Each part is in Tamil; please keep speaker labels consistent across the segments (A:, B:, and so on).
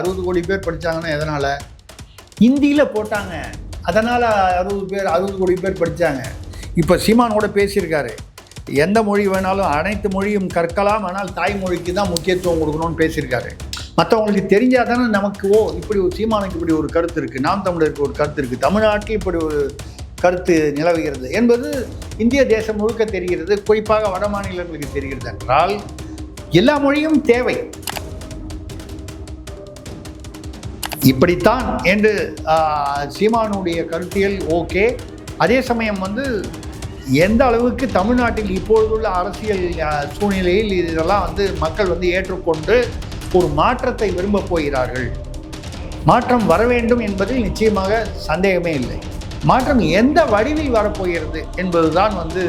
A: அறுபது கோடி பேர் படிச்சாங்கன்னா எதனால்? ஹிந்தியில் போட்டாங்க. அதனால் அறுபது பேர் அறுபது கோடி பேர் படிச்சாங்க. இப்போ சீமானோட பேசியிருக்காரு. எந்த மொழி வேணாலும் அனைத்து மொழியும் கற்கலாம் ஆனால் தாய்மொழிக்கு தான் முக்கியத்துவம் கொடுக்கணும்னு பேசியிருக்காரு. மற்றவங்களுக்கு தெரிஞ்சால் தானே நமக்கு ஓ இப்படி ஒரு சீமானுக்கு இப்படி ஒரு கருத்து இருக்குது நாம் தமிழருக்கு ஒரு கருத்து இருக்குது தமிழ்நாட்டில் இப்படி ஒரு கருத்து நிலவுகிறது என்பது இந்திய தேசம் முழுக்க தெரிகிறது குறிப்பாக வட மாநிலங்களுக்கு தெரிகிறது என்றால் எல்லா மொழியும் தேவை. இப்படித்தான் என்று சீமானுடைய கருத்தியல் ஓகே. அதே சமயம் வந்து எந்த அளவுக்கு தமிழ்நாட்டில் இப்பொழுதுள்ள அரசியல் சூழ்நிலையில் இதெல்லாம் வந்து மக்கள் வந்து ஏற்றுக்கொண்டு ஒரு மாற்றத்தை விரும்ப போகிறார்கள். மாற்றம் வர வேண்டும் என்பதில் நிச்சயமாக சந்தேகமே இல்லை. மாற்றம் எந்த வடிவில் வரப்போகிறது என்பதுதான் வந்து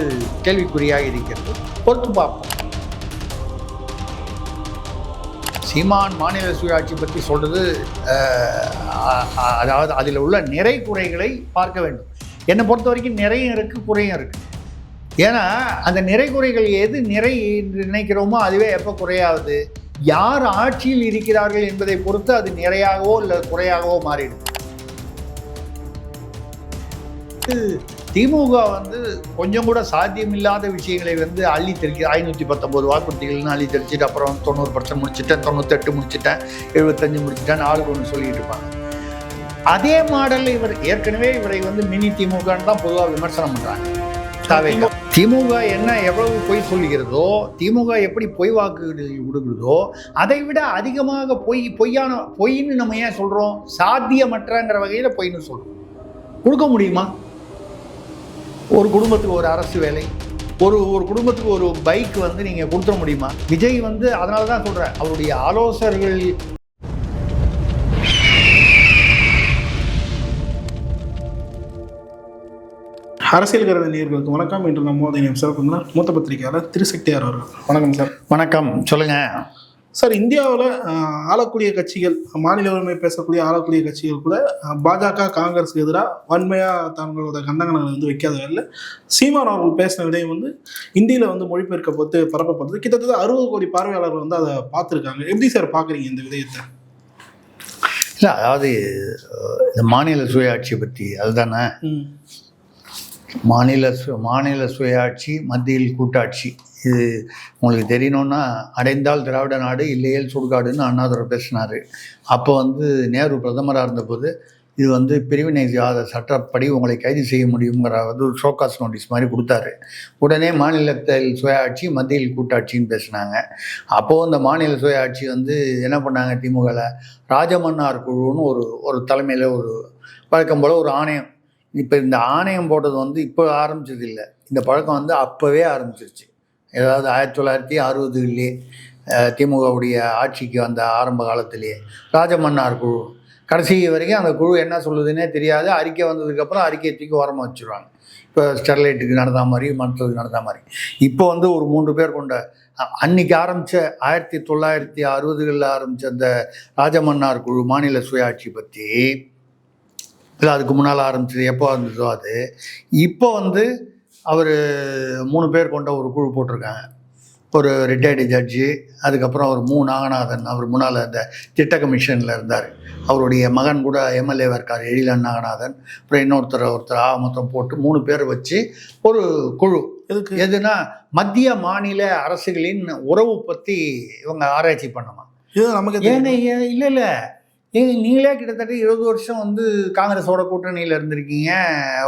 A: கேள்விக்குறியாக இருக்கிறது. பொறுத்து பார்ப்போம். சீமான் மாநில சுயாட்சி பற்றி சொல்கிறது அதாவது அதில் உள்ள நிறை குறைகளை பார்க்க வேண்டும். என்னை பொறுத்த வரைக்கும் நிறையும் இருக்குது குறையும் இருக்குது ஏன்னா அந்த நிறை குறைகள் எது நிறை என்று நினைக்கிறோமோ அதுவே எப்போ குறையாவது. யார் ஆட்சியில் இருக்கிறார்கள் என்பதை பொறுத்து அது நிறையாகவோ இல்லை குறையாகவோ மாறிடும். திமுக வந்து கொஞ்சம் கூட சாத்தியமில்லாத விஷயங்களை வந்து அள்ளி தெளிக்க ஐநூற்றி பத்தொம்போது வாக்குறுதிகள்னு அள்ளி தெளிச்சிட்டு அப்புறம் தொண்ணூறு பர்சன்ட் முடிச்சுட்டேன் தொண்ணூத்தெட்டு முடிச்சிட்டேன் எழுபத்தஞ்சு முடிச்சிட்டேன் ஆளுக்கு ஒன்று சொல்லிட்டு இருப்பாங்க. அதே மாடலில் இவர் ஏற்கனவே இவரை வந்து மினி திமுகன்னு தான் பொதுவாக விமர்சனம் பண்ணுறாங்க திமுக என்ன எவ்வளவு பொய் சொல்லுகிறதோ திமுக எப்படி பொய் வாக்கு விடுகிறதோ அதை விட அதிகமாக பொய் பொய்யான பொய்ன்னு நம்ம ஏன் சொல்கிறோம் சாத்தியமற்றங்கிற வகையில் பொய்ன்னு சொல்கிறோம் கொடுக்க முடியுமா? ஒரு குடும்பத்துக்கு ஒரு அரசு வேலை ஒரு ஒரு குடும்பத்துக்கு ஒரு பைக் வந்து நீங்கள் கொடுத்துட முடியுமா? விஜய் வந்து அதனால தான் சொல்கிறேன் அவருடைய ஆலோசகர்கள்
B: அரசியல் கருத நேர்களுக்கு வணக்கம். என்று இணையம் சிறப்புங்க மூத்த பத்திரிகையாளர் திருசக்தியார் அவர்கள். வணக்கம் சார்.
A: வணக்கம் சொல்லுங்க.
B: சார் இந்தியாவில் ஆளக்கூடிய கட்சிகள் மாநில உரிமை பேசக்கூடிய ஆளக்கூடிய கட்சிகள் கூட பாஜக காங்கிரஸுக்கு எதிராக வன்மையாக தங்களோட கண்டனங்களை வந்து வைக்காத வேலை சீமான் அவர்கள் பேசின விடயம் வந்து இந்தியில் வந்து மொழிபெயர்க்கப்பட்டு பரப்பப்பட்டது. கிட்டத்தட்ட அறுபது கோடி பார்வையாளர்கள் வந்து அதை பார்த்துருக்காங்க. எப்படி சார் பார்க்குறீங்க இந்த விடயத்தை?
A: இல்லை அதாவது இந்த மாநில சுயாட்சி பற்றி அதுதானே? மாநில சு மாநில சுயாட்சி மத்தியில் கூட்டாட்சி. இது உங்களுக்கு தெரியணும்னா அடைந்தால் திராவிட நாடு இல்லையேல் சுடுகாடுன்னு அண்ணாதுரை பேசினார். அப்போ வந்து நேரு பிரதமராக இருந்தபோது இது வந்து பிரிவினை ஜாத சட்டப்படி உங்களை கைது செய்ய முடியுங்கிற வந்து ஒரு ஷோகாஸ் நோட்டீஸ் மாதிரி கொடுத்தாரு. உடனே மாநிலத்தில் சுயாட்சி மத்தியில் கூட்டாட்சின்னு பேசினாங்க. அப்போது இந்த மாநில சுயாட்சி வந்து என்ன பண்ணாங்க திமுகவில் ராஜமன்னார் குழுன்னு ஒரு ஒரு தலைமையில் ஒரு வழக்கம் போல் ஒரு ஆணையம். இப்போ இந்த ஆணையம் போட்டது வந்து இப்போ ஆரம்பிச்சது இல்லை இந்த பழக்கம் வந்து அப்போவே ஆரம்பிச்சிருச்சு. ஏதாவது ஆயிரத்தி தொள்ளாயிரத்தி அறுபதுலேயே திமுகவுடைய ஆட்சிக்கு வந்த ஆரம்ப காலத்திலேயே ராஜமன்னார் குழு. கடைசி வரைக்கும் அந்த குழு என்ன சொல்லுதுன்னே தெரியாது. அறிக்கை வந்ததுக்கப்புறம் அறிக்கையை தூக்கி ஓரமாக வச்சுருவாங்க. இப்போ ஸ்டெர்லைட்டுக்கு நடந்த மாதிரி மற்றதுக்கு நடந்த மாதிரி. இப்போ வந்து ஒரு மூன்று பேர் கொண்ட அ- அன்னைக்கு ஆரம்பித்த ஆயிரத்தி தொள்ளாயிரத்தி அறுபதுகளில் ஆரம்பித்த அந்த ராஜமன்னார் குழு மாநில சுயாட்சி பற்றி இல்லை அதுக்கு முன்னால் ஆரம்பிச்சது எப்போ இருந்ததோ அது இப்போ வந்து அவர் மூணு பேர் கொண்ட ஒரு குழு போட்டிருக்காங்க. ஒரு ரிட்டையர்டு ஜட்ஜி அதுக்கப்புறம் அவர் மு. நாகநாதன் அவர் முன்னால் அந்த திட்ட கமிஷனில் இருந்தார். அவருடைய மகன் கூட எம்எல்ஏவாக இருக்கார் எழிலன் நாகநாதன். அப்புறம் இன்னொருத்தர் ஒருத்தர் ஆக மொத்தம் போட்டு மூணு பேர் வச்சு ஒரு குழு.
B: எதுக்கு?
A: எதுனா மத்திய மாநில அரசுகளின் உறவு பற்றி இவங்க ஆராய்ச்சி பண்ணணும்
B: இது நமக்கு
A: ஏன்னு
B: தெரியும்.
A: இல்லை இல்லை. ஏங்க நீங்களே கிட்டத்தட்ட இருபது வருஷம் வந்து காங்கிரஸோட கூட்டணியில் இருந்திருக்கீங்க.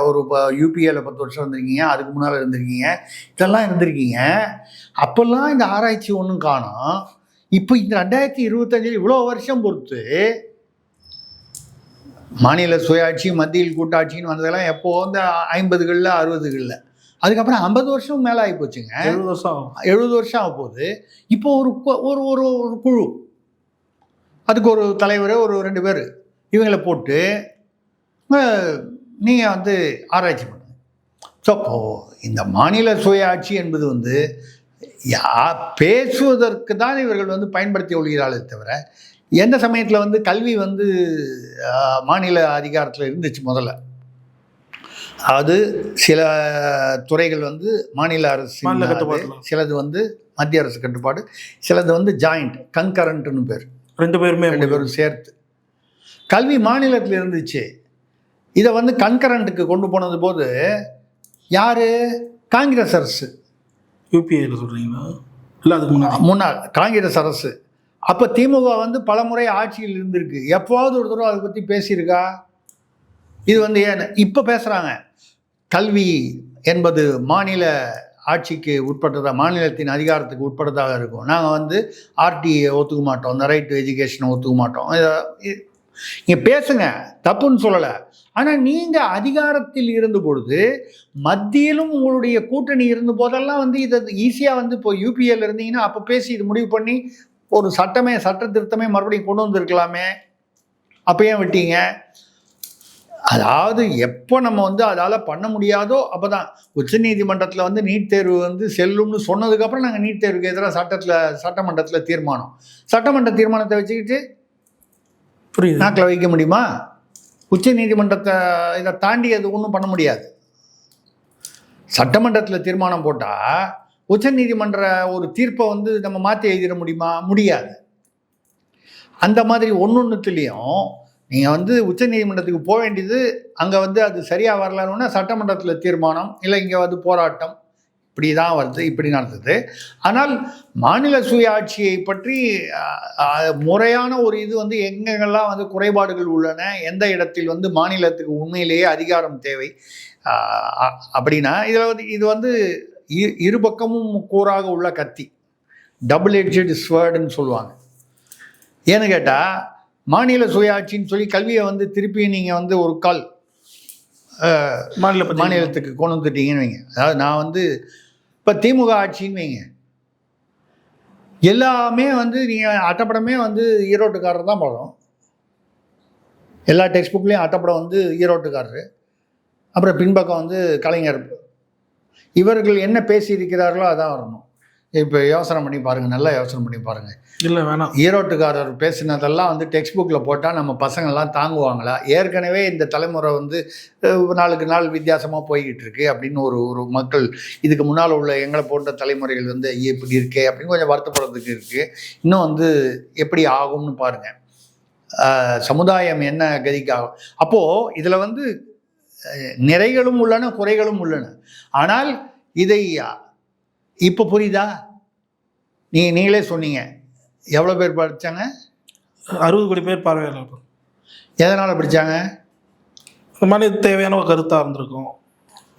A: ஒரு இப்போ யூபிஏல பத்து வருஷம் இருந்திருக்கீங்க. அதுக்கு முன்னால் இருந்திருக்கீங்க. இதெல்லாம் இருந்திருக்கீங்க. அப்போல்லாம் இந்த ஆராய்ச்சி ஒன்றும் காணோம். இப்போ இந்த ரெண்டாயிரத்தி இருபத்தஞ்சில் இவ்வளோ வருஷம் பொறுத்து மாநில சுயாட்சி மத்தியில் கூட்டாட்சின்னு வந்ததெல்லாம் எப்போ? வந்து ஐம்பதுகளில் அறுபதுகளில். அதுக்கப்புறம் ஐம்பது வருஷம் மேலே ஆகி போச்சுங்க.
B: எழுபது வருஷம்
A: எழுபது வருஷம் ஆக போகுது இப்போ ஒரு ஒரு ஒரு குழு. அதுக்கு ஒரு தலைவர் ஒரு ரெண்டு பேர் இவங்களை போட்டு நீங்கள் வந்து ஆராய்ச்சி பண்ணுங்க. ஸோ இந்த மாநில சுயாட்சி என்பது வந்து யா பேசுவதற்கு தான் இவர்கள் வந்து பயன்படுத்தி கொள்கிறார்களே தவிர எந்த சமயத்தில் வந்து கல்வி வந்து மாநில அதிகாரத்தில் இருந்துச்சு முதல்ல? அது சில துறைகள் வந்து மாநில அரசு. சிலது வந்து மத்திய அரசு கட்டுப்பாடு சிலது வந்து ஜாயிண்ட் கன்கரண்ட்னு பேர்.
B: ரெண்டு பேருமே
A: ரெண்டு பேரும் சேர்த்து. கல்வி மாநிலத்தில் இருந்துச்சு. இதை வந்து கன்கரண்ட்டுக்கு கொண்டு போனது போது யாரு? காங்கிரஸ் அரசு.
B: யூபிஐல சொல்றீங்களா? இல்ல அதுக்கு முன்னாடி?
A: முன்னாள் காங்கிரஸ் அரசு. அப்போ திமுக வந்து பலமுறை ஆட்சியில் இருந்திருக்கு. எப்போவாவது ஒரு தடவை அதை பற்றி பேசியிருக்கா? இது வந்து ஏன் இப்போ பேசுகிறாங்க கல்வி என்பது மாநில ஆட்சிக்கு உட்பட்டதாக மாநிலத்தின் அதிகாரத்துக்கு உட்பட்டதாக இருக்கும். நாங்கள் வந்து ஆர்டிஏ ஒத்துக்க மாட்டோம். இந்த ரைட் டு எஜுகேஷனை ஒத்துக்க மாட்டோம். நீங்கள் பேசுங்க. தப்புன்னு சொல்லலை. ஆனால் நீங்கள் அதிகாரத்தில் இருந்த பொழுது மத்தியிலும் உங்களுடைய கூட்டணி இருந்த போதெல்லாம் வந்து இதை ஈஸியாக வந்து இப்போ யூபிஎல் இருந்தீங்கன்னா அப்போ பேசி இது முடிவு பண்ணி ஒரு சட்டமே சட்ட திருத்தமே மறுபடியும் கொண்டு வந்திருக்கலாமே. அப்போ ஏன் விட்டீங்க? அதாவது எப்போ நம்ம வந்து அதால் பண்ண முடியாதோ அப்போ தான் உச்சநீதிமன்றத்தில் வந்து நீட் தேர்வு வந்து செல்லும்னு சொன்னதுக்கப்புறம் நாங்கள் நீட் தேர்வுக்கு எதிராக சட்டத்தில் சட்டமன்றத்தில் தீர்மானம். சட்டமன்ற தீர்மானத்தை வச்சுக்கிட்டு
B: புரியுது.
A: நாக்கில் வைக்க முடியுமா? உச்ச நீதிமன்றத்தை இதை தாண்டி அது ஒன்றும் பண்ண முடியாது. சட்டமன்றத்தில் தீர்மானம் போட்டால் உச்ச நீதிமன்ற ஒரு தீர்ப்பை வந்து நம்ம மாற்றி எழுதிட முடியுமா? முடியாது. அந்த மாதிரி ஒன்று ஒன்றுத்துலேயும் நீங்கள் வந்து உச்ச நீதிமன்றத்துக்கு போக வேண்டியது அங்கே வந்து அது சரியாக வரலன்னா சட்டமன்றத்தில் தீர்மானம் இல்லை இங்கே வந்து போராட்டம். இப்படி தான் வருது இப்படி நடந்தது. ஆனால் மாநில சுயாட்சியை பற்றி முறையான ஒரு இது வந்து எங்கெங்கெல்லாம் வந்து குறைபாடுகள் உள்ளன எந்த இடத்தில் வந்து மாநிலத்துக்கு உண்மையிலேயே அதிகாரம் தேவை அ- அப்படின்னா இதில் வந்து இது வந்து இரு பக்கமும் கூறாக உள்ள கத்தி. டபுள் எட்ஜட் ஸ்வேர்டுன்னு சொல்லுவாங்க. ஏன்னு கேட்டால் மாநில சுயாட்சின்னு சொல்லி கல்வியை வந்து திருப்பி நீங்கள் வந்து ஒரு கால்
B: மாநில
A: மாநிலத்துக்கு கொண்டு வந்துட்டீங்கன்னு வைங்க. அதாவது நான் வந்து இப்போ திமுக ஆட்சின்னு வைங்க. எல்லாமே வந்து நீங்கள் அட்டப்படமே வந்து ஈரோட்டுக்காரர் தான் போடுறோம். எல்லா டெக்ஸ்ட் புக்லேயும் அட்டப்படம் வந்து ஈரோட்டுக்காரரு. அப்புறம் பின்பக்கம் வந்து கலைஞர். இவர்கள் என்ன பேசியிருக்கிறார்களோ அதான் வரணும். இப்போ யோசனை பண்ணி பாருங்கள் நல்லா யோசனை பண்ணி பாருங்கள்
B: இல்லை வேணாம்.
A: ஈரோட்டுக்காரர் பேசினதெல்லாம் வந்து டெக்ஸ்ட் புக்கில் போட்டால் நம்ம பசங்கள்லாம் தாங்குவாங்களா? ஏற்கனவே இந்த தலைமுறை வந்து நாளுக்கு நாள் வித்தியாசமாக போய்கிட்டு இருக்கு அப்படின்னு ஒரு ஒரு மக்கள் இதுக்கு முன்னால் உள்ள எங்களை போன்ற தலைமுறைகள் வந்து ஐயே இப்படி இருக்கே அப்படின்னு கொஞ்சம் வருத்தப்படுறதுக்கு இருக்குது இன்னும் வந்து எப்படி ஆகும்னு பாருங்கள் சமுதாயம் என்ன கதிக்கு ஆகும்? அப்போது இதில் வந்து நிறைகளும் உள்ளன குறைகளும் உள்ளன. ஆனால் இதை இப்போ புரியுதா? நீ நீங்களே சொன்னீங்க. எவ்வளோ பேர் படித்தாங்க
B: அறுபது கோடி பேர் பார்வையாளர்
A: எதனால் படித்தாங்க
B: மாதிரி தேவையான ஒரு கருத்தா இருந்திருக்கும்.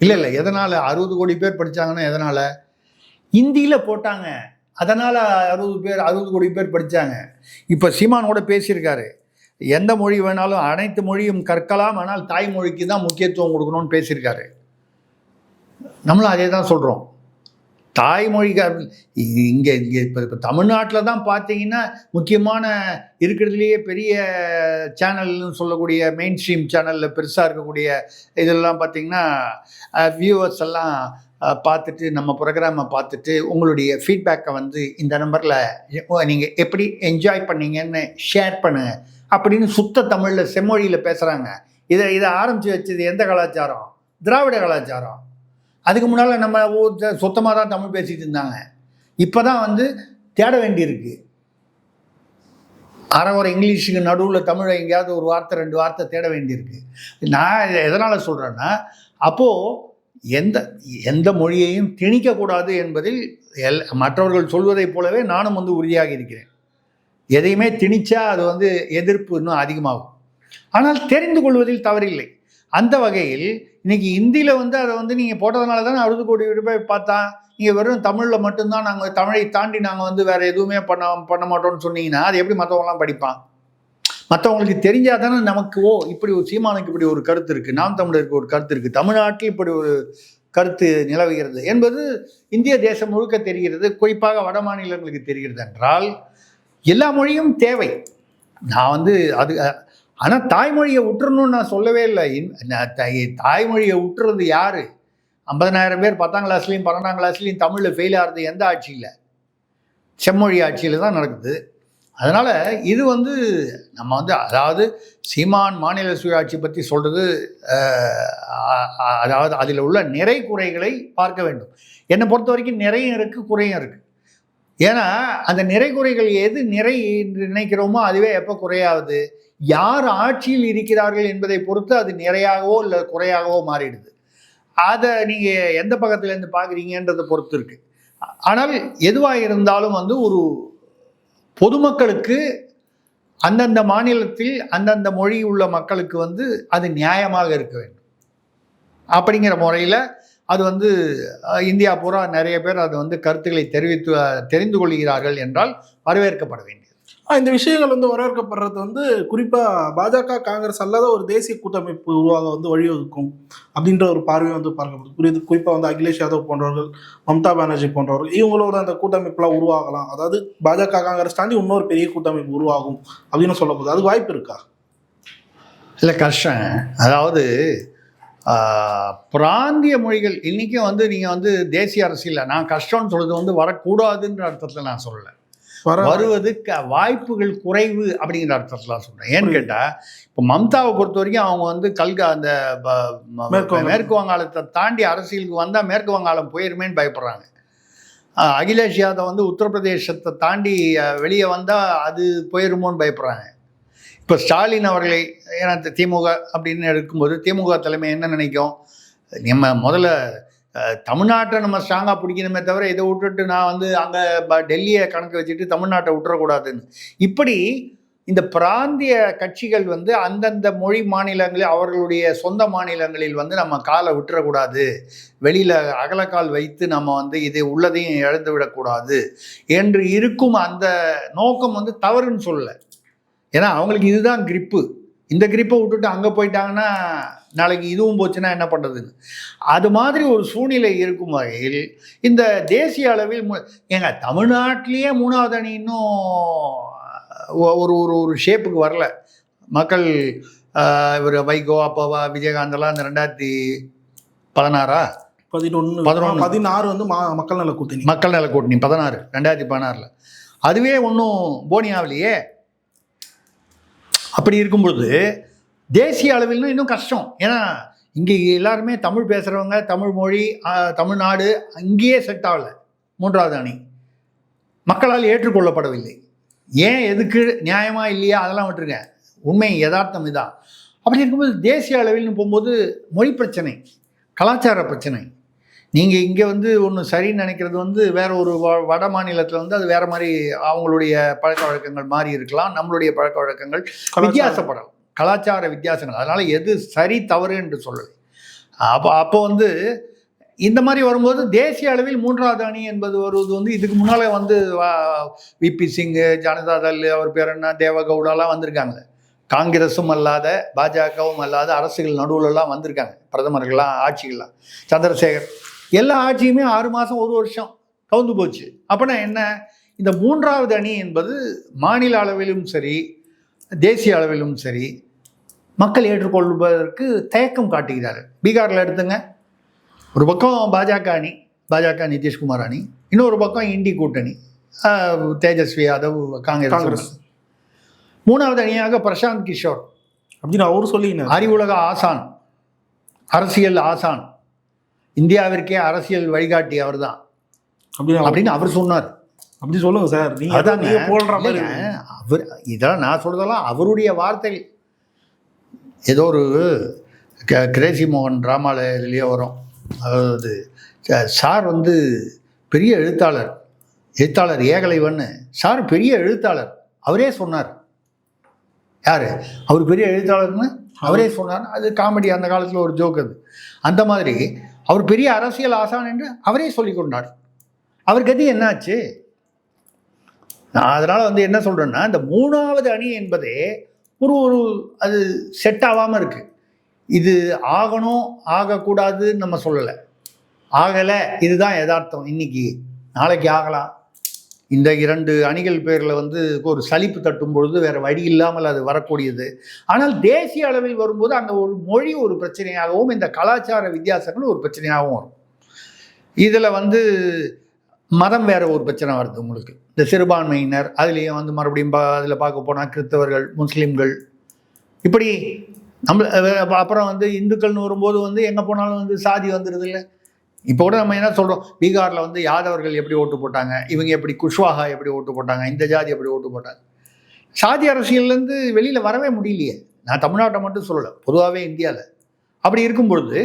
A: இல்லை இல்லை. எதனால் அறுபது கோடி பேர் படித்தாங்கன்னா எதனால்? ஹிந்தியில் போட்டாங்க. அதனால் அறுபது பேர் அறுபது கோடி பேர் படித்தாங்க இப்போ சீமான் கூட பேசியிருக்காரு. எந்த மொழி வேணாலும் அனைத்து மொழியும் கற்கலாம் ஆனால் தாய்மொழிக்கு தான் முக்கியத்துவம் கொடுக்கணும்னு பேசியிருக்காரு. நம்மளும் அதே தான் சொல்கிறோம் தாய்மொழி இங்கே இங்கே இப்போ இப்போ தமிழ்நாட்டில் தான் பார்த்தீங்கன்னா முக்கியமான இருக்கிறதுலையே பெரிய சேனல்னு சொல்லக்கூடிய மெயின் ஸ்ட்ரீம் சேனலில் பெருசாக இருக்கக்கூடிய இதெல்லாம் பார்த்தீங்கன்னா வியூவர்ஸ் எல்லாம் பார்த்துட்டு நம்ம ப்ரோக்ராமை பார்த்துட்டு உங்களுடைய ஃபீட்பேக்கை வந்து இந்த நம்பரில் நீங்கள் எப்படி என்ஜாய் பண்ணீங்கன்னு ஷேர் பண்ணுங்க. அப்படின்னு சுத்த தமிழில் செம்மொழியில் பேசுகிறாங்க இதை இதை ஆரம்பித்து வச்சது எந்த கலாச்சாரம்? திராவிட கலாச்சாரம். அதுக்கு முன்னால் நம்ம ஊர் சுத்தமாக தான் தமிழ் பேசிகிட்டு இருந்தாங்க. இப்போ தான் வந்து தேட வேண்டியிருக்கு. அரை இங்கிலீஷுக்கு நடுவில் தமிழை எங்கேயாவது ஒரு வார்த்தை ரெண்டு வார்த்தை தேட வேண்டியிருக்கு. நான் எதனால் சொல்கிறேன்னா அப்போது எந்த எந்த மொழியையும் திணிக்கக்கூடாது என்பதில் எல் மற்றவர்கள் சொல்வதைப் போலவே நானும் வந்து உறுதியாக இருக்கிறேன். எதையுமே திணிச்சா அது வந்து எதிர்ப்பு இன்னும் அதிகமாகும். ஆனால் தெரிந்து கொள்வதில் தவறில்லை. அந்த வகையில் இன்னைக்கு இந்தியில் வந்து அதை வந்து நீங்கள் போட்டதுனால தான் அறுபது கோடி ரூபாய் பார்த்தா நீங்கள் வெறும் தமிழில் மட்டும்தான் நாங்கள் தமிழை தாண்டி நாங்கள் வந்து வேறு எதுவுமே பண்ண பண்ண மாட்டோம்னு சொன்னீங்கன்னா அது எப்படி மற்றவங்களாம் படிப்பான் மற்றவங்களுக்கு தெரிஞ்சால் தானே நமக்கு ஓ இப்படி ஒரு சீமானுக்கு இப்படி ஒரு கருத்து இருக்குது நாம் தமிழருக்கு ஒரு கருத்து இருக்குது தமிழ்நாட்டில் இப்படி ஒரு கருத்து நிலவுகிறது என்பது இந்திய தேசம் முழுக்க தெரிகிறது குறிப்பாக வட மாநிலங்களுக்கு தெரிகிறது என்றால் எல்லா மொழியும் தேவை. நான் வந்து அது ஆனால் தாய்மொழியை விட்டுறணும்னு நான் சொல்லவே இல்லை. இன்- தாய்மொழியை விட்டுறது யார்? ஐம்பதனாயிரம் பேர் பத்தாம் கிளாஸ்லேயும் பன்னெண்டாம் கிளாஸ்லேயும் தமிழில் ஃபெயில் ஆகிறது எந்த ஆட்சியில்? செம்மொழி ஆட்சியில் தான் நடக்குது. அதனால் இது வந்து நம்ம வந்து அதாவது சீமான் மாநில சுயாட்சி பற்றி சொல்கிறது அதாவது அதில் உள்ள நிறை குறைகளை பார்க்க வேண்டும். என்னை பொறுத்த வரைக்கும் நிறையும் இருக்குது குறையும் இருக்குது ஏன்னா அந்த நிறை குறைகள் எது நிறை என்று நினைக்கிறோமோ அதுவே எப்போ குறையாவது? யார் ஆட்சியில் இருக்கிறார்கள் என்பதை பொறுத்து அது நிறையாகவோ இல்லை குறையாகவோ மாறிடுது. அதை நீங்கள் எந்த பக்கத்துலேருந்து பார்க்குறீங்கன்றதை பொறுத்து இருக்கு. ஆனால் எதுவாக இருந்தாலும் வந்து ஒரு பொதுமக்களுக்கு அந்தந்த மாநிலத்தில் அந்தந்த மொழி உள்ள மக்களுக்கு வந்து அது நியாயமாக இருக்க வேண்டும். அப்படிங்கிற முறையில் அது வந்து இந்தியா பூரா நிறைய பேர் அது வந்து கருத்துக்களை தெரிவித்து தெரிந்து கொள்கிறார்கள் என்றால் வரவேற்கப்பட வேண்டியது.
B: இந்த விஷயங்கள் வந்து வரவேற்கப்படுறது வந்து குறிப்பா பாஜக காங்கிரஸ் அல்லாத ஒரு தேசிய கூட்டமைப்பு உருவாக வந்து வழிவகுக்கும் அப்படின்ற ஒரு பார்வை வந்து பார்க்கப்படுது. புரியுது? குறிப்பா வந்து அகிலேஷ் யாதவ் போன்றவர்கள் மம்தா பானர்ஜி போன்றவர்கள் இவங்களோட அந்த கூட்டமைப்புலாம் உருவாகலாம். அதாவது பாஜக காங்கிரஸ் தாண்டி இன்னொரு பெரிய கூட்டமைப்பு உருவாகும் அப்படின்னு சொல்லப்படுது. அது வாய்ப்பு இருக்கா?
A: இல்லை கஷ்டம். அதாவது பிராந்திய மொழிகள் இன்றைக்கும் வந்து நீங்கள் வந்து தேசிய அரசியலில் நான் கஷ்டம்னு சொல்றது வந்து வரக்கூடாதுன்ற அர்த்தத்தில் நான் சொல்லலை.
B: வர
A: வருவது க வாய்ப்புகள் குறைவு அப்படிங்கிற அர்த்தத்தில் சொல்கிறேன் ஏன்னு கேட்டால் இப்போ மம்தாவை பொறுத்த வரைக்கும் அவங்க வந்து கல்கா அந்த
B: மேற்கு
A: வங்காளத்தை தாண்டி அரசியலுக்கு வந்தால் மேற்கு வங்காளம் போயிருமேன்னு பயப்படுறாங்க. அகிலேஷ் யாதவ் வந்து உத்தரப்பிரதேசத்தை தாண்டி வெளியே வந்தால் அது போயிருமோன்னு பயப்படுறாங்க. இப்போ ஸ்டாலின் அவர்களை ஏன்னா திமுக அப்படின்னு எடுக்கும்போது திமுக தலைமை என்ன நினைக்கும்? நம்ம முதல்ல தமிழ்நாட்டை நம்ம ஸ்ட்ராங்காக பிடிக்கணுமே தவிர இதை விட்டுட்டு நான் வந்து அங்கே டெல்லியை கணக்கு வச்சுட்டு தமிழ்நாட்டை விட்டுறக்கூடாதுன்னு. இப்படி இந்த பிராந்திய கட்சிகள் வந்து அந்தந்த மொழி மாநிலங்களில் அவர்களுடைய சொந்த மாநிலங்களில் வந்து நம்ம காலை விட்டுறக்கூடாது. வெளியில் அகலக்கால் வைத்து நம்ம வந்து இது உள்ளதையும் இழந்து விடக்கூடாது என்று இருக்கும் அந்த நோக்கம் வந்து தவறுன்னு சொல்லலை. ஏன்னா அவங்களுக்கு இதுதான் கிரிப்பு இந்த கிரிப்பை விட்டுட்டு அங்கே போயிட்டாங்கன்னா நாளைக்கு இதுவும் போச்சுன்னா என்ன பண்ணுறதுன்னு அது மாதிரி ஒரு சூழ்நிலை இருக்கும் வகையில் இந்த தேசிய அளவில் ஏங்க தமிழ்நாட்டிலேயே மூணாவது அணி இன்னும் ஒரு ஒரு ஒரு ஷேப்புக்கு வரல. மக்கள் இவர் வைகோ அப்பாவா விஜயகாந்தெல்லாம் இந்த ரெண்டாயிரத்தி பதினாறா?
B: பதினொன்னு
A: பதினொன்னு.
B: பதினாறு வந்து மா- மக்கள் நல கூட்டணி.
A: மக்கள் நல கூட்டணி பதினாறு ரெண்டாயிரத்தி பதினாறில். அதுவே ஒன்றும் போனி அப்படி அப்படி இருக்கும்பொழுது தேசிய அளவில்னா இன்னும் கஷ்டம். ஏன்னா இங்கே எல்லாருமே தமிழ் பேசுகிறவங்க தமிழ் மொழி தமிழ்நாடு அங்கேயே செட் ஆகலை. மூன்றாவது அணி. மக்களால் ஏற்றுக்கொள்ளப்படவில்லை. ஏன் எதுக்கு நியாயமாக இல்லையா? அதெல்லாம் விட்டுருங்க. உண்மை யதார்த்தம் இதான். அப்படி இருக்கும்போது தேசிய அளவில்னு போகும்போது மொழி பிரச்சனை கலாச்சார பிரச்சனை. நீங்கள் இங்கே வந்து ஒன்று சரின்னு நினைக்கிறது வந்து வேற ஒரு வ- வட மாநிலத்தில் வந்து அது வேற மாதிரி அவங்களுடைய பழக்க வழக்கங்கள் மாறி இருக்கலாம் நம்மளுடைய பழக்க வழக்கங்கள் வித்தியாசப்படலாம். கலாச்சார வித்தியாசங்கள். அதனால எது சரி தவறு என்று சொல்லலை. அப்போ அப்போ வந்து இந்த மாதிரி வரும்போது தேசிய அளவில் மூன்றாவது அணி என்பது வருவது வந்து இதுக்கு முன்னாலே வந்து விபி சிங்கு ஜனதாதள் அவர் பேர் என்ன தேவகவுடாலாம் வந்திருக்காங்க காங்கிரஸும் அல்லாத பாஜகவும் அல்லாத அரசுகள் நடுவுலலாம் வந்திருக்காங்க. பிரதமர்கள்லாம் ஆட்சிகள்லாம். சந்திரசேகர் எல்லா ஆட்சியுமே ஆறு மாதம் ஒரு வருஷம் கவுந்து போச்சு. அப்போனா என்ன? இந்த மூன்றாவது அணி என்பது மாநில அளவிலும் சரி தேசிய அளவிலும் சரி மக்கள் ஏற்றுக்கொள்வதற்கு தயக்கம் காட்டுகிறார்கள். பீகாரில் எடுத்துங்க. ஒரு பக்கம் பாஜக அணி பாஜக நிதிஷ்குமார் அணி இன்னொரு பக்கம் இண்டி கூட்டணி தேஜஸ்வி யாதவ் காங்கிரஸ்
B: காங்கிரஸ்.
A: மூணாவது அணியாக பிரசாந்த் கிஷோர்.
B: அப்படின்னு அவரு சொல்லினார்
A: அறிவுலக ஆசான் அரசியல் ஆசான். இந்தியாவிற்கே அரசியல் வழிகாட்டி
B: அவர்
A: அப்படின்னு அவர் சொன்னார்.
B: அப்படி சொல்லுங்க சார். நீங்க
A: அதாங்க.
B: நீங்க போடுற மாதிரி.
A: அவர் இதெல்லாம் நான் சொல்றதெல்லாம் அவருடைய வார்த்தை ஏதோ ஒரு க- கிரேசி மோகன் ட்ராமாவில் இதுலேயே வரும். அதாவது சார் வந்து பெரிய எழுத்தாளர். எழுத்தாளர் ஏகலைவன்னு சார் பெரிய எழுத்தாளர். அவரே சொன்னார். யார்? அவர் பெரிய எழுத்தாளர்னு? அவரே சொன்னார். அது காமெடி அந்த காலத்தில் ஒரு ஜோக் அது. அந்த மாதிரி அவர் பெரிய அரசியல் ஆசான் என்று அவரே சொல்லிக் கொண்டார். அவர் கதி என்னாச்சு? நான் அதனால் வந்து என்ன சொல்கிறேன்னா இந்த மூணாவது அணி என்பதே ஒரு ஒரு அது செட் ஆகாமல் இருக்குது இது ஆகணும் ஆகக்கூடாதுன்னு நம்ம சொல்லலை. ஆகலை இதுதான் யதார்த்தம். இன்னைக்கு நாளைக்கு ஆகலாம். இந்த இரண்டு அணிகள் பேரில் வந்து ஒரு சலிப்பு தட்டும் பொழுது வேறு வழி இல்லாமல் அது வரக்கூடியது. ஆனால் தேசிய அளவில் வரும்போது அங்கே ஒரு மொழி ஒரு பிரச்சனையாகவும் இந்த கலாச்சார வித்தியாசங்கள் ஒரு பிரச்சனையாகவும் வரும். இதில் வந்து மதம் வேறு ஒரு பிரச்சனை வருது உங்களுக்கு. இந்த சிறுபான்மையினர் அதுலேயும் வந்து மறுபடியும் பா அதில் பார்க்க போனால் கிறிஸ்தவர்கள் முஸ்லீம்கள். இப்படி நம்ம அப்புறம் வந்து இந்துக்கள்னு வரும்போது வந்து எங்கே போனாலும் வந்து சாதி வந்துடுது இல்லை இப்போ கூட நம்ம என்ன சொல்கிறோம் பீகாரில் வந்து யாதவர்கள் எப்படி ஓட்டு போட்டாங்க? இவங்க எப்படி குஷ்வாகா எப்படி ஓட்டு போட்டாங்க? இந்த ஜாதி எப்படி ஓட்டு போட்டாங்க? சாதி அரசியல்லேருந்து வெளியில் வரவே முடியலையே. நான் தமிழ்நாட்டை மட்டும் சொல்லலை பொதுவாகவே இந்தியாவில் அப்படி இருக்கும் பொழுது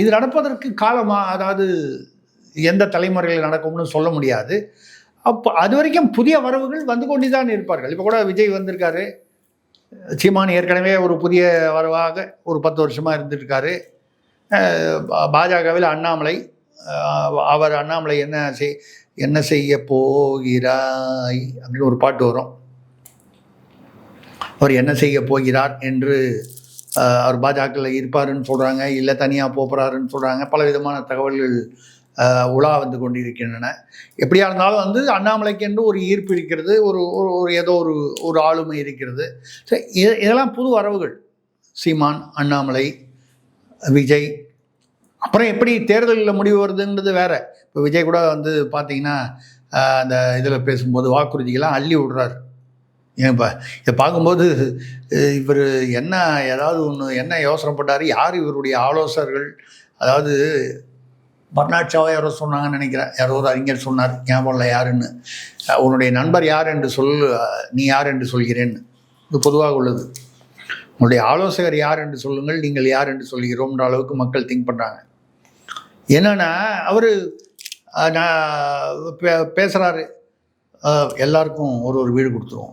A: இது நடப்பதற்கு காலமாக அதாவது எந்த தலைமுறையில் நடக்கும்னு சொல்ல முடியாது. அப்போ அது வரைக்கும் புதிய வரவுகள் வந்து கொண்டு தான் இருப்பார்கள். இப்போ கூட விஜய் வந்திருக்காரு. சீமான் ஏற்கனவே ஒரு புதிய வரவாக ஒரு பத்து வருஷமாக இருந்திருக்காரு பாஜகவில் அண்ணாமலை அவர் அண்ணாமலை என்ன செய் என்ன செய்ய போகிறாய் அப்படின்னு ஒரு பாட்டு வரும். அவர் என்ன செய்ய போகிறார் என்று அவர் பாஜகவில் இருப்பாருன்னு சொல்கிறாங்க இல்லை தனியாக போகிறாருன்னு சொல்கிறாங்க பல விதமான தகவல்கள் உலா வந்து கொண்டிருக்கின்றன. எப்படியா இருந்தாலும் வந்து அண்ணாமலைக்கு என்று ஒரு ஈர்ப்பு இருக்கிறது ஒரு ஒரு ஒரு ஏதோ ஒரு ஒரு ஆளுமை இருக்கிறது. ஸோ இதெல்லாம் புது வரவுகள். சீமான் அண்ணாமலை விஜய். அப்புறம் எப்படி தேர்தலில் முடிவு வருதுன்றது வேற. இப்போ விஜய் கூட வந்து பார்த்தீங்கன்னா அந்த இதில் பேசும்போது வாக்குறுதிகள்லாம் அள்ளி விடுறாரு. ஏன்ப்பா இதை பார்க்கும்போது இவர் என்ன ஏதாவது ஒன்று என்ன யோசனைப்பட்டார் யார் இவருடைய ஆலோசகர்கள்? அதாவது பர்னாட்சாவோ யாரோ சொன்னாங்கன்னு நினைக்கிறேன். யாரோ ஒரு அறிஞர் சொன்னார் ஞாபகம் இல்லை யாருன்னு. உன்னுடைய நண்பர் யார் என்று சொல் நீ யார் என்று சொல்கிறேன்னு. இது பொதுவாக உள்ளது. உங்களுடைய ஆலோசகர் யார் என்று சொல்லுங்கள் நீங்கள் யார் என்று சொல்கிறோம்ன்ற அளவுக்கு மக்கள் திங்க் பண்ணுறாங்க என்னன்னா அவர் நான் பே- பேசுறாரு. அஹ், எல்லாருக்கும் ஒரு ஒரு வீடு கொடுத்துருவோம்.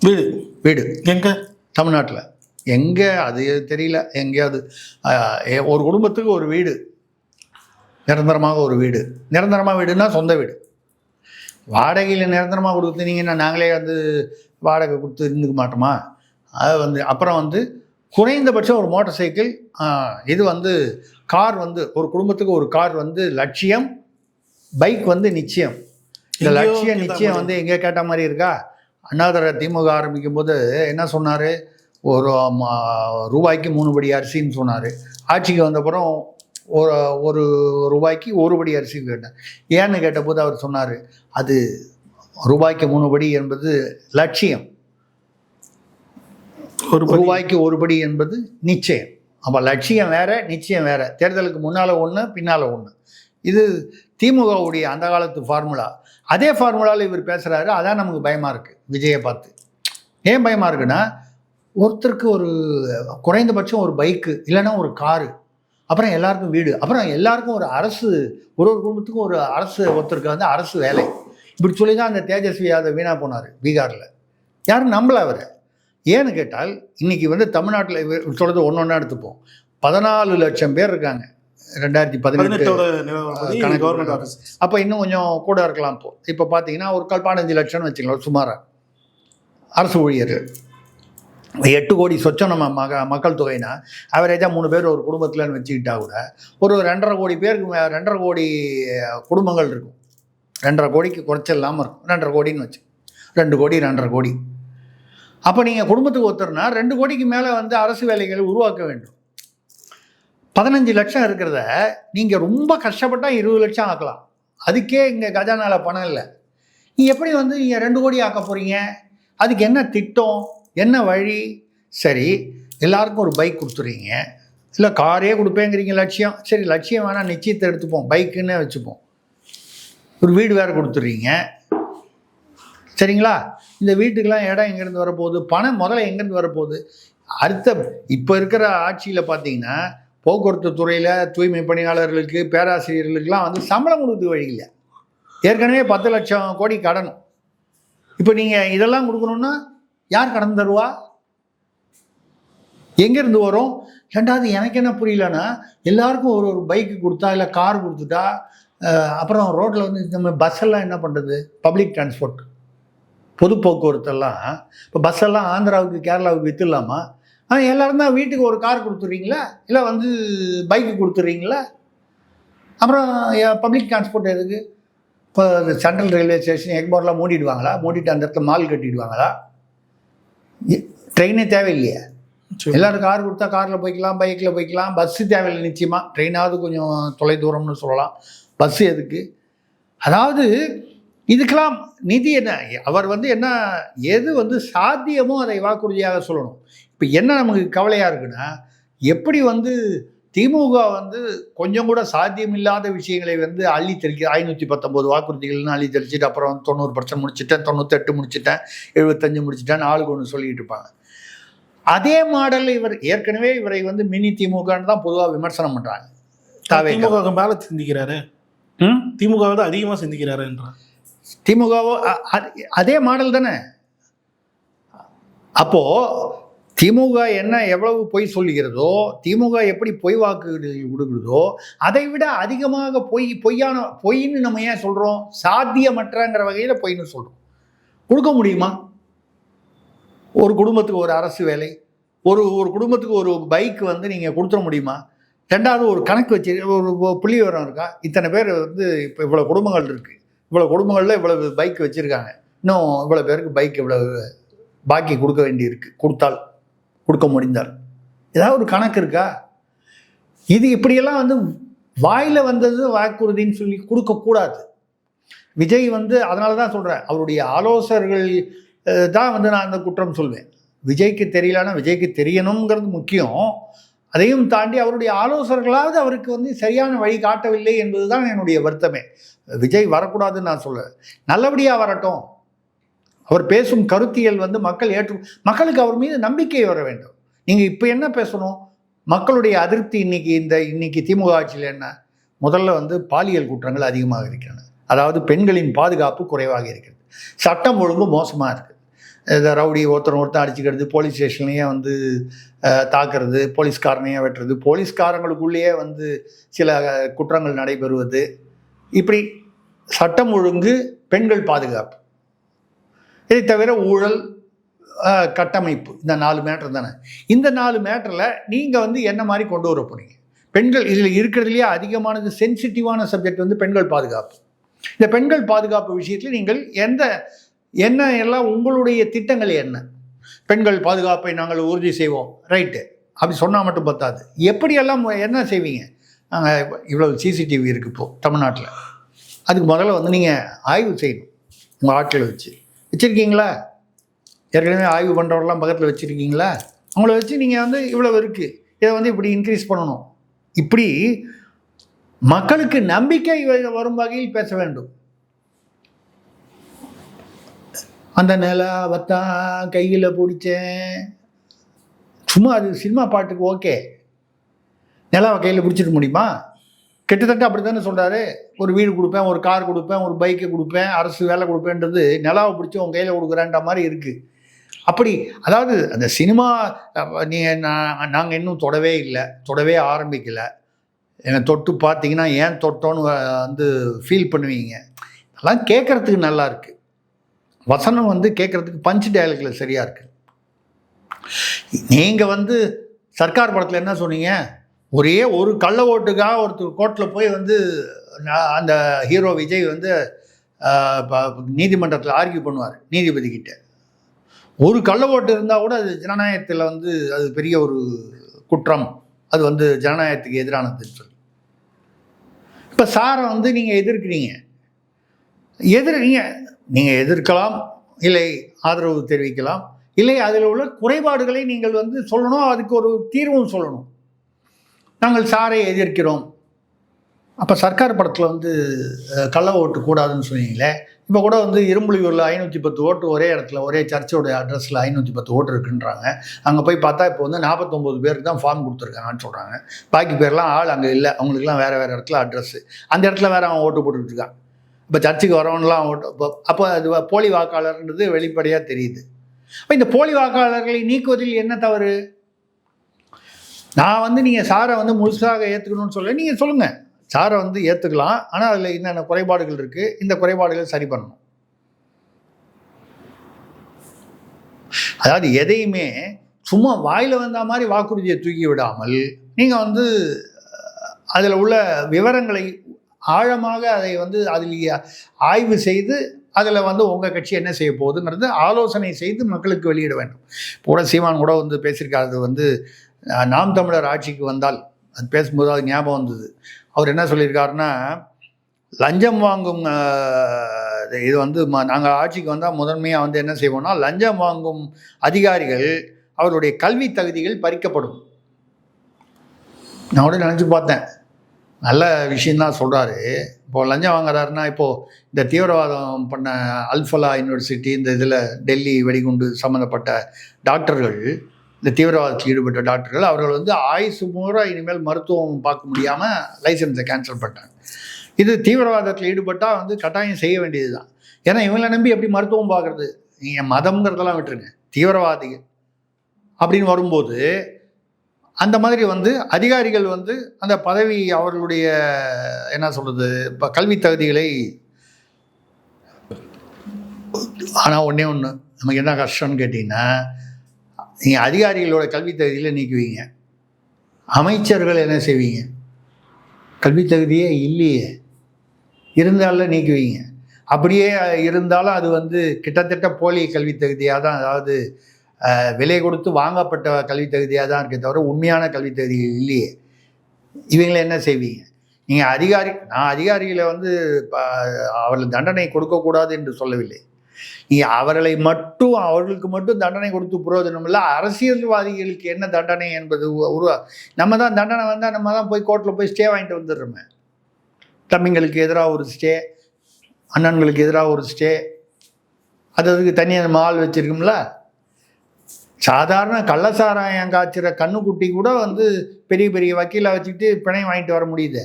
B: வீடு?
A: வீடு.
B: எங்க?
A: தமிழ்நாட்டில். எங்கே? அது தெரியல. எங்கேயாவது ஒரு குடும்பத்துக்கு ஒரு வீடு. நிரந்தரமாக ஒரு வீடு. நிரந்தரமாக வீடுனா சொந்த வீடு. வாடகையில் நிரந்தரமாக கொடுத்தீங்கன்னா நாங்களே வந்து வாடகை கொடுத்து இருந்துக்க மாட்டோமா? அது வந்து அப்புறம் வந்து குறைந்தபட்சம் ஒரு மோட்டார் சைக்கிள் இது வந்து கார் வந்து ஒரு குடும்பத்துக்கு ஒரு கார் வந்து லட்சியம் பைக் வந்து நிச்சயம். இந்த லட்சியம் நிச்சயம். வந்து எங்கே கேட்ட மாதிரி இருக்கா? அண்ணாதுரை திமுக ஆரம்பிக்கும் போது என்ன சொன்னார்? ஒரு ரூபாய்க்கு மூணு படி அரிசின்னு சொன்னார். ஆட்சிக்கு வந்தப்புறம் ஒரு ஒரு ரூபாய்க்கு ஒரு படி அரிசி கேட்டேன். ஏன்னு கேட்டபோது அவர் சொன்னார் அது ரூபாய்க்கு மூணு படி என்பது லட்சியம்.
B: ஒரு
A: ரூபாய்க்கு ஒரு படி என்பது நிச்சயம். அப்போ லட்சியம் வேற நிச்சயம் வேற. தேர்தலுக்கு முன்னால் ஒன்று பின்னால் ஒன்று இது திமுகவுடைய அந்த காலத்து ஃபார்முலா அதே ஃபார்முலாவில் இவர் பேசுகிறாரு அதான் நமக்கு பயமாக இருக்குது விஜயை பார்த்து. ஏன் பயமாக இருக்குன்னா ஒருத்தருக்கு ஒரு குறைந்தபட்சம் ஒரு பைக்கு இல்லைன்னா ஒரு காரு அப்புறம் எல்லாருக்கும் வீடு அப்புறம் எல்லாருக்கும் ஒரு அரசு ஒரு ஒரு குடும்பத்துக்கும் ஒரு அரசு ஒருத்தருக்கு வந்து அரசு வேலை. இப்படி சொல்லி தான் அந்த தேஜஸ்வி யாதவ் வீணாக போனார் பீகாரில். யாரும் நம்பலை அவரை. ஏன்னு கேட்டால் இன்னைக்கு வந்து தமிழ்நாட்டில் சொல்கிறது ஒன்று ஒன்றா எடுத்துப்போம். பதினாலு லட்சம் பேர் இருக்காங்க. ரெண்டாயிரத்தி பதினெட்டு கணக்கு
B: கவர்மெண்ட். ஆஃபீஸ்
A: அப்போ இன்னும் கொஞ்சம் கூட இருக்கலாம் இப்போ. இப்போ பார்த்தீங்கன்னா ஒரு கால் பதினஞ்சு லட்சம்னு வச்சுக்கலாம் சுமாரா. அரசு ஊழியர்கள். எட்டு கோடி சொச்சம் நம்ம மக மக்கள் தொகைனா அவரேஜாக மூணு பேர் ஒரு குடும்பத்தில்னு வச்சுக்கிட்டா கூட ஒரு ரெண்டரை கோடி பேருக்கு ரெண்டரை கோடி குடும்பங்கள் இருக்கும். ரெண்டரை கோடிக்கு குறைச்சல் இல்லாமல் இருக்கும். ரெண்டரை கோடின்னு வச்சு ரெண்டு கோடி ரெண்டரை கோடி. அப்போ நீங்கள் குடும்பத்துக்கு ஒருத்தர்னா ரெண்டு கோடிக்கு மேலே வந்து அரசு வேலைகளை உருவாக்க வேண்டும். பதினஞ்சு லட்சம் இருக்கிறத நீங்கள் ரொம்ப கஷ்டப்பட்டால் இருபது லட்சம் ஆக்கலாம். அதுக்கே இங்கே கஜானால பணம் இல்லை. நீ எப்படி வந்து நீங்கள் ரெண்டு கோடி ஆக்க போகிறீங்க அதுக்கு என்ன திட்டம்? என்ன வழி? சரி எல்லாருக்கும் ஒரு பைக் கொடுத்துறீங்க. இல்லை காரே கொடுப்பேங்கிறீங்க லட்சியம். சரி லட்சியம் வேணால் நிச்சயத்தை எடுத்துப்போம். பைக்குன்னு வச்சுப்போம். ஒரு வீடு வேறு கொடுத்துட்றீங்க சரிங்களா? இந்த வீட்டுக்கெல்லாம் இடம் எங்கேருந்து வரப்போகுது? பணம் முதல்ல எங்கேருந்து வரப்போகுது? அடுத்த இப்போ இருக்கிற ஆட்சியில் பார்த்தீங்கன்னா போக்குவரத்து துறையில் தூய்மை பணியாளர்களுக்கு பேராசிரியர்களுக்கெல்லாம் வந்து சம்பளம் கொடுத்து வழி இல்லை. ஏற்கனவே பத்து லட்சம் கோடி கடன் இப்போ நீங்கள் இதெல்லாம் கொடுக்கணுன்னா யார் கடன் தருவா? எங்கேருந்து வரும்? ரெண்டாவது எனக்கு என்ன புரியலன்னா எல்லாருக்கும் ஒரு ஒரு பைக்கு கொடுத்தா இல்லை கார் கொடுத்துட்டா அப்புறம் ரோட்டில் வந்து நம்ம மாதிரி பஸ்ஸெல்லாம் என்ன பண்ணுறது பப்ளிக் டிரான்ஸ்போர்ட். பொது போக்குவரத்தெல்லாம் இப்போ பஸ் எல்லாம் ஆந்திராவுக்கு கேரளாவுக்கு விற்றுலாமா ஆ எல்லாரும் தான் வீட்டுக்கு ஒரு கார் கொடுத்துட்றீங்களா? இல்லை வந்து பைக்கு கொடுத்துட்றீங்களா? அப்புறம் பப்ளிக் டிரான்ஸ்போர்ட் எதுக்கு? இப்போ சென்ட்ரல் ரயில்வே ஸ்டேஷன் எக்மோர்லாம் மூடிடுவாங்களா? மூடிட்டு அந்த இடத்துல மால் கட்டிடுவாங்களா? ட்ரெயினே தேவையில்லையே. எல்லாரும் கார் கொடுத்தா காரில் போய்க்கலாம் பைக்கில் போய்க்கலாம். பஸ்ஸு தேவையில்லை நிச்சயமாக ட்ரெயினாவது கொஞ்சம் தொலை தூரம்னு சொல்லலாம். பஸ்ஸு எதுக்கு? அதாவது இதுக்கெல்லாம் நிதி என்ன? அவர் வந்து என்ன எது வந்து சாத்தியமோ அதை வாக்குறுதியாக சொல்லணும். இப்போ என்ன நமக்கு கவலையாக இருக்குன்னா எப்படி வந்து திமுக வந்து கொஞ்சம் கூட சாத்தியமில்லாத விஷயங்களை வந்து அள்ளி தெளிக்க ஐநூற்றி பத்தொம்போது வாக்குறுதிகள்னு அள்ளி தெளிச்சிட்டு அப்புறம் தொண்ணூறு பர்சன்ட் முடிச்சிட்டேன் தொண்ணூத்தெட்டு முடிச்சிட்டேன் எழுபத்தஞ்சு முடிச்சிட்டேன் ஆளுக்கு ஒன்று சொல்லிட்டு இருப்பாங்க அதே மாடலில் இவர் ஏற்கனவே இவரை வந்து மினி திமுகன்னு தான் பொதுவாக விமர்சனம் பண்ணுறாங்க தாவே
B: திமுக மேல சிந்திக்கிறாரு. திமுக விட அதிகமா சிந்திக்கிறாருன்றார்.
A: திமுகவோ அதே மாடல் தானே? அப்போது திமுக என்ன எவ்வளவு பொய் சொல்லுகிறதோ திமுக எப்படி பொய் வாக்கு கொடுக்குறதோ அதை விட அதிகமாக பொய் பொய்யான பொய்ன்னு நம்ம ஏன் சொல்கிறோம் சாத்தியமற்றங்கிற வகையில் பொய்ன்னு சொல்கிறோம் கொடுக்க முடியுமா? ஒரு குடும்பத்துக்கு ஒரு அரசு வேலை ஒரு ஒரு குடும்பத்துக்கு ஒரு பைக் வந்து நீங்கள் கொடுத்துட முடியுமா? ரெண்டாவது ஒரு கணக்கு வச்சு ஒரு புள்ளி விவரம் இருக்கா? இத்தனை பேர் வந்து இப்போ இவ்வளோ குடும்பங்கள் இருக்குது இவ்வளோ குடும்பங்களில் இவ்வளவு பைக் வச்சுருக்காங்க. இன்னும் இவ்வளோ பேருக்கு பைக் இவ்வளவு பாக்கி கொடுக்க வேண்டியிருக்கு. கொடுத்தால் கொடுக்க முடிந்தால். ஏதாவது ஒரு கணக்கு இருக்கா? இது இப்படியெல்லாம் வந்து வாயில் வந்தது வாக்குறுதின்னு சொல்லி கொடுக்கக்கூடாது விஜய் வந்து அதனால தான் சொல்கிறேன் அவருடைய ஆலோசகர்கள் தான் வந்து நான் அந்த குற்றம் சொல்வேன். விஜய்க்கு தெரியலன்னா விஜய்க்கு தெரியணுங்கிறது முக்கியம். அதையும் தாண்டி அவருடைய ஆலோசகர்களாவது அவருக்கு வந்து சரியான வழி காட்டவில்லை என்பதுதான் என்னுடைய வருத்தமே. விஜய் வரக்கூடாதுன்னு நான் சொல்ல நல்லபடியாக வரட்டும். அவர் பேசும் கருத்தியல் வந்து மக்கள் ஏற்று மக்களுக்கு அவர் மீது நம்பிக்கை வர வேண்டும். நீங்கள் இப்போ என்ன பேசணும்? மக்களுடைய அதிருப்தி இன்னைக்கு இந்த இன்னைக்கு திமுக ஆட்சியில் என்ன? முதல்ல வந்து பாலியல் குற்றங்கள் அதிகமாக இருக்கின்றன அதாவது பெண்களின் பாதுகாப்பு குறைவாக இருக்கிறது. சட்டம் ஒழுங்கு மோசமாக இருக்குது இந்த ரவுடி ஒருத்தர் ஒருத்தர் அடிச்சுக்கிறது போலீஸ் ஸ்டேஷன்லேயே வந்து தாக்குறது போலீஸ்காரனையே வெட்டுறது போலீஸ்காரங்களுக்குள்ளேயே வந்து சில குற்றங்கள் நடைபெறுவது. இப்படி சட்டம் ஒழுங்கு பெண்கள் பாதுகாப்பு. இதை தவிர ஊழல் கட்டமைப்பு இந்த நாலு மேட்டர் தானே. இந்த நாலு மேட்டரில் நீங்கள் வந்து என்ன மாதிரி கொண்டு வர போறீங்க? பெண்கள் இதில் இருக்கிறதுலையே அதிகமானது சென்சிட்டிவான சப்ஜெக்ட் வந்து பெண்கள் பாதுகாப்பு. இந்த பெண்கள் பாதுகாப்பு விஷயத்தில் நீங்கள் எந்த என்ன எல்லாம் உங்களுடைய திட்டங்கள் என்ன? பெண்கள் பாதுகாப்பை நாங்கள் உறுதி செய்வோம். ரைட்டு அப்படி சொன்னால் மட்டும் பத்தாது. எப்படியெல்லாம் என்ன செய்வீங்க? நாங்கள் இவ்வளவு சிசிடிவி இருக்குது இப்போது தமிழ்நாட்டில். அதுக்கு முதல்ல வந்து நீங்கள் ஆய்வு செய்யணும். உங்கள் ஆட்களை வச்சு. வச்சுருக்கீங்களா? ஏற்கனவே ஆய்வு பண்ணுறவரெல்லாம் பக்கத்தில் வச்சுருக்கீங்களா? அவங்கள வச்சு நீங்கள் வந்து இவ்வளோ இருக்குது இதை வந்து இப்படி இன்க்ரீஸ் பண்ணணும். இப்படி மக்களுக்கு நம்பிக்கை வரும் வகையில் பேச வேண்டும். அந்த நிலாவத்தான் கையில் பிடிச்சேன். சும்மா அது சினிமா பாட்டுக்கு ஓகே. நிலாவை கையில் பிடிச்சிட்டு முடியுமா? கிட்டத்தட்ட அப்படி தானே சொல்கிறாரு ஒரு வீடு கொடுப்பேன் ஒரு கார் கொடுப்பேன் ஒரு பைக்கை கொடுப்பேன் அரசு வேலை கொடுப்பேன்றது நிலாவை பிடிச்சி உன் கையில் கொடுக்குறேன்ற மாதிரி இருக்குது அப்படி அதாவது அந்த சினிமா நீ நாங்கள் இன்னும் தொடவே இல்லை தொடவே ஆரம்பிக்கலை. என்னை தொட்டு பார்த்தீங்கன்னா ஏன் தொட்டோன்னு வந்து ஃபீல் பண்ணுவீங்க. அதெல்லாம் கேட்குறதுக்கு நல்லாயிருக்கு வசனம் வந்து கேட்குறதுக்கு பஞ்ச் டயலாக்ல சரியாக இருக்குது நீங்கள் வந்து சர்க்கார் படத்தில் என்ன சொன்னீங்க? ஒரே ஒரு கள்ள ஓட்டுக்காக ஒருத்தர் கோர்ட்டில் போய் வந்து அந்த ஹீரோ விஜய் வந்து நீதிமன்றத்தில் ஆர்கியூ பண்ணுவார் நீதிபதிக்கிட்ட ஒரு கள்ள ஓட்டு இருந்தால் கூட அது ஜனநாயகத்தில் வந்து அது பெரிய ஒரு குற்றம். அது வந்து ஜனநாயகத்துக்கு எதிரானதுன்னு சொல்லி. இப்போ சாரை வந்து நீங்கள் எதிர்க்கிறீங்க. எதிர் நீங்கள் நீங்கள் எதிர்க்கலாம் இல்லை ஆதரவு தெரிவிக்கலாம் இல்லை அதில் உள்ள குறைபாடுகளை நீங்கள் வந்து சொல்லணும் அதுக்கு ஒரு தீர்வும் சொல்லணும். நாங்கள் சாரை எதிர்க்கிறோம். அப்போ சர்க்கார் படத்தில் வந்து கள்ள ஓட்டு கூடாதுன்னு சொன்னீங்களே இப்போ கூட வந்து இரும்புலியூரில் ஐநூற்றி பத்து ஓட்டு ஒரே இடத்துல ஒரே சர்ச்சோட அட்ரஸில் ஐநூற்றி பத்து ஓட்டு இருக்குன்றாங்க. அங்கே போய் பார்த்தா இப்போ வந்து நாற்பத்தொம்போது பேருக்கு தான் ஃபார்ம் கொடுத்துருக்காங்கன்னு சொல்கிறாங்க பாக்கி பேர்லாம் ஆள் அங்கே இல்லை அவங்களுக்குலாம் வேறு வேறு இடத்துல அட்ரஸ்ஸு அந்த இடத்துல வேறு அவன் ஓட்டு போட்டுட்டு இருக்கான். இப்போ சர்ச்சுக்கு வரவன்லாம் இப்போ அப்போ அது போலி வாக்காளர்ன்றது வெளிப்படையாக தெரியுது. அப்போ இந்த போலி வாக்காளர்களை நீக்குவதில் என்ன தவறு? நான் வந்து நீங்கள் சாரை வந்து முழுசாக ஏற்றுக்கணும்னு சொல்ல நீங்கள் சொல்லுங்கள் சாரை வந்து ஏற்றுக்கலாம் ஆனால் அதில் என்னென்ன குறைபாடுகள் இருக்குது இந்த குறைபாடுகளை சரி பண்ணணும். அதாவது எதையுமே சும்மா வாயில் வந்த மாதிரி வாக்குறுதியை தூக்கி விடாமல் நீங்கள் வந்து அதில் உள்ள விவரங்களை ஆழமாக அதை வந்து அதில் ஆய்வு செய்து அதில் வந்து உங்கள் கட்சி என்ன செய்ய போகுதுங்கிறது ஆலோசனை செய்து மக்களுக்கு வெளியிட வேண்டும். கூட சீமான் கூட வந்து பேசியிருக்காரு. வந்து நாம் தமிழர் ஆட்சிக்கு வந்தால் அது பேசும்போது அது ஞாபகம் வந்தது. அவர் என்ன சொல்லியிருக்காருன்னா லஞ்சம் வாங்கும் இது வந்து நாங்கள் ஆட்சிக்கு வந்தால் முதன்மையாக வந்து என்ன செய்வோம்னா லஞ்சம் வாங்கும் அதிகாரிகள் அவருடைய கல்வி தகுதிகள் பறிக்கப்படும். நான் கூட நினச்சி பார்த்தேன். நல்ல விஷயந்தான் சொல்கிறாரு இப்போ லஞ்சம் வாங்குறாருன்னா இப்போது இந்த தீவிரவாதம் பண்ண அல்ஃபலா யூனிவர்சிட்டி இந்த இதில் டெல்லி வெடிகுண்டு சம்மந்தப்பட்ட டாக்டர்கள் இந்த தீவிரவாதத்தில் ஈடுபட்ட டாக்டர்கள் அவர்கள் வந்து ஆயுசு பூரா இனிமேல் மருத்துவம் பார்க்க முடியாமல் லைசன்ஸை கேன்சல் பண்ணிட்டாங்க. இது தீவிரவாதத்தில் ஈடுபட்டால் வந்து கட்டாயம் செய்ய வேண்டியது தான் ஏன்னா இவங்களை நம்பி எப்படி மருத்துவம் பார்க்குறது? நீங்கள் மதம்ங்கிறதெல்லாம் விட்டுருங்க. தீவிரவாதிகள் அப்படின்னு வரும்போது அந்த மாதிரி வந்து அதிகாரிகள் வந்து அந்த பதவி அவர்களுடைய என்ன சொல்கிறது இப்போ கல்வி தகுதிகளை ஆனால் ஒன்றே ஒன்று நமக்கு என்ன கஷ்டம்னு கேட்டிங்கன்னா நீங்கள் அதிகாரிகளோட கல்வி தகுதியில் நீக்குவீங்க. அமைச்சர்கள் என்ன செய்வீங்க? கல்வி தகுதியே இல்லையே. இருந்தாலும் நீக்குவீங்க. அப்படியே இருந்தாலும் அது வந்து கிட்டத்தட்ட போலி கல்வி தகுதியாக தான் அதாவது விலை கொடுத்து வாங்கப்பட்ட கல்வி தகுதியாக தான் இருக்கே தவிர உண்மையான கல்வி தகுதி இல்லையே. இவங்களை என்ன செய்வீங்க? நீங்கள் அதிகாரி நான் அதிகாரிகளை வந்து அவர்கள் தண்டனை கொடுக்கக்கூடாது என்று சொல்லவில்லை. நீங்கள் அவர்களை மட்டும் அவர்களுக்கு மட்டும் தண்டனை கொடுத்து பிரயோஜனம் இல்லை. அரசியல்வாதிகளுக்கு என்ன தண்டனை என்பது உ- உருவா நம்ம தான் தண்டனை வந்தால் நம்ம தான் போய் கோர்ட்டில் போய் ஸ்டே வாங்கிட்டு வந்துடுறோமே. தம்பிங்களுக்கு எதிராக ஒரு ஸ்டே அண்ணன்களுக்கு எதிராக ஒரு ஸ்டே அது அதுக்கு தனியாக நம்ம ஆள் வச்சுருக்கோம்ல. சாதாரண கள்ளசாராயம் காய்ச்சிற கண்ணுக்குட்டி கூட வந்து பெரிய பெரிய வக்கீலை வச்சுக்கிட்டு பிணை வாங்கிட்டு வர முடியுது.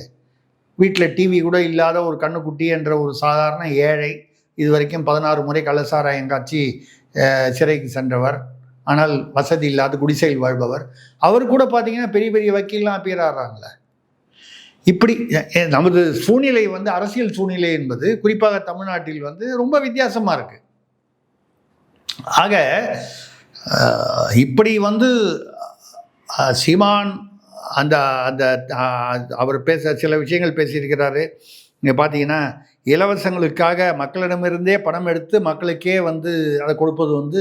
A: வீட்டில் டிவி கூட இல்லாத ஒரு கண்ணுக்குட்டி என்ற ஒரு சாதாரண ஏழை இது வரைக்கும் பதினாறு முறை கள்ளசாராயம் காய்ச்சி சிறைக்கு சென்றவர். ஆனால் வசதி இல்லாத குடிசையில் வாழ்பவர். அவர் கூட பார்த்தீங்கன்னா பெரிய பெரிய வக்கீல்லாம் appear இப்படி நமது சூழ்நிலை வந்து அரசியல் சூழ்நிலை என்பது குறிப்பாக தமிழ்நாட்டில் வந்து ரொம்ப வித்தியாசமாக இருக்குது ஆக இப்படி வந்து சிமான் சீமான் அந்த அந்த அவர் பேச சில விஷயங்கள் பேசியிருக்கிறாரு. இங்கே பார்த்தீங்கன்னா இலவசங்களுக்காக மக்களிடமிருந்தே பணம் எடுத்து மக்களுக்கே வந்து அதை கொடுப்பது வந்து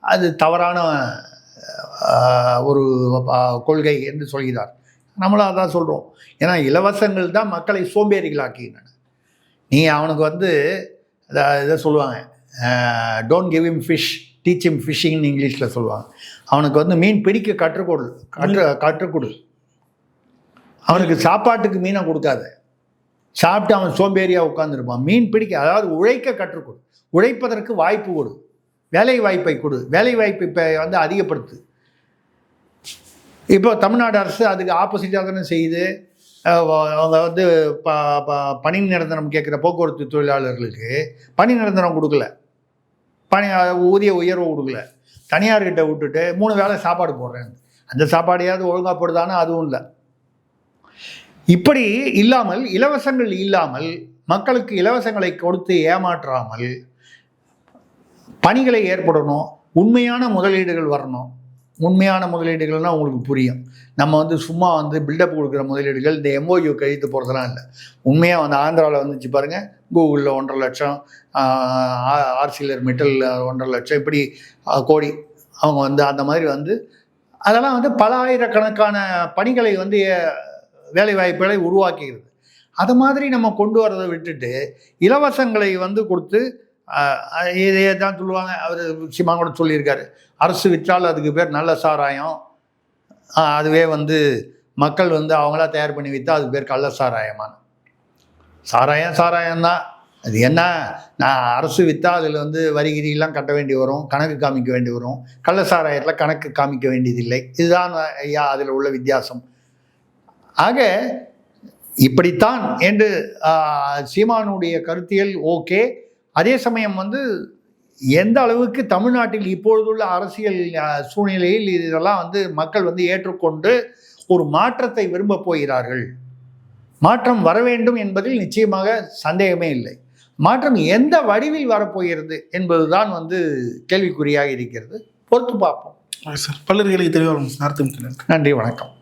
A: அது தவறான ஒரு கொள்கை என்று சொல்கிறார். நம்மளும் அதான் சொல்கிறோம் ஏன்னா இலவசங்கள் தான் மக்களை சோம்பேறிகளாக்கின்றன நீ அவனுக்கு வந்து இதை சொல்லுவாங்க don't give him fish teach him ஃபிஷிங்னு இங்கிலீஷில் சொல்லுவாங்க. அவனுக்கு வந்து மீன் பிடிக்க கற்றுக்கொடு கற்று கற்றுக்கொடு. அவனுக்கு சாப்பாட்டுக்கு மீனை கொடுக்காத. சாப்பிட்டு அவன் சோம்பேறியாக உட்காந்துருப்பான் மீன் பிடிக்க அதாவது உழைக்க கற்றுக்கொடு. உழைப்பதற்கு வாய்ப்பு கொடு. வேலை வாய்ப்பை கொடு. வேலை வாய்ப்பை இப்போ வந்து அதிகப்படுத்து. இப்போ தமிழ்நாடு அரசு அதுக்கு ஆப்போசிட்டாக தானே செய்யுது. அவங்க வந்து ப ப பணி நிரந்தரம் கேட்குற போக்குவரத்து தொழிலாளர்களுக்கு பணி நிரந்தரம் கொடுக்கல. பணி ஊதிய உயர்வு கொடுக்கல. தனியார்கிட்ட விட்டுட்டு மூணு வேளை சாப்பாடு போடுறேன். அந்த சாப்பாடையாவது ஒழுங்கா போடுதானா அதுவும் இல்லை. இப்படி இல்லாமல் இலவசங்கள் இல்லாமல் மக்களுக்கு இலவசங்களை கொடுத்து ஏமாற்றாமல் பணிகளை ஏற்படணும் உண்மையான முதலீடுகள் வரணும் உண்மையான முதலீடுகள்னால் உங்களுக்கு புரியும். நம்ம வந்து சும்மா வந்து பில்டப் கொடுக்குற முதலீடுகள் இந்த எம்ஓயு கழித்து போகிறதுலாம் இல்லை. உண்மையாக வந்து ஆந்திராவில் வந்துச்சு பாருங்கள் கூகுளில் ஒன்றரை லட்சம் ஆர்சிலர் மெட்டலில் ஒன்றரை லட்சம் இப்படி கோடி அவங்க வந்து அந்த மாதிரி வந்து அதெல்லாம் வந்து பல ஆயிரக்கணக்கான பணிகளை வந்து வேலைவாய்ப்புகளை வேலை உருவாக்குகிறது அது மாதிரி நம்ம கொண்டு வரதை விட்டுட்டு இலவசங்களை வந்து கொடுத்து இதையே தான் சொல்லுவாங்க. அவர் சிமா கூட சொல்லியிருக்காரு. அரசு விற்றால் அதுக்கு பேர் நல்ல சாராயம். அதுவே வந்து மக்கள் வந்து அவங்களா தயார் பண்ணி விற்றா அதுக்கு பேர் கள்ள சாராயமான சாராயம் சாராயம்தான் அது என்ன? நான் அரசு விற்றா அதில் வந்து வரிகிரியெல்லாம் கட்ட வேண்டி வரும். கணக்கு காமிக்க வேண்டி வரும். கள்ள சாராயத்தில் கணக்கு காமிக்க வேண்டியதில்லை. இதுதான் ஐயா அதில் உள்ள வித்தியாசம். ஆக இப்படித்தான் என்று சீமானுடைய கருத்தியல் ஓகே. அதே சமயம் வந்து எந்த அளவுக்கு தமிழ்நாட்டில் இப்பொழுதுள்ள அரசியல் சூழ்நிலையில் இதெல்லாம் வந்து மக்கள் வந்து ஏற்றுக்கொண்டு ஒரு மாற்றத்தை விரும்ப போகிறார்கள். மாற்றம் வர வேண்டும் என்பதில் நிச்சயமாக சந்தேகமே இல்லை. மாற்றம் எந்த வடிவில் வரப்போகிறது என்பதுதான் வந்து கேள்விக்குறியாக இருக்கிறது. பொறுத்து பார்ப்போம்.
B: சார். பல்லர்களுக்கு தெளிவாக நடத்தும்
A: நன்றி வணக்கம்.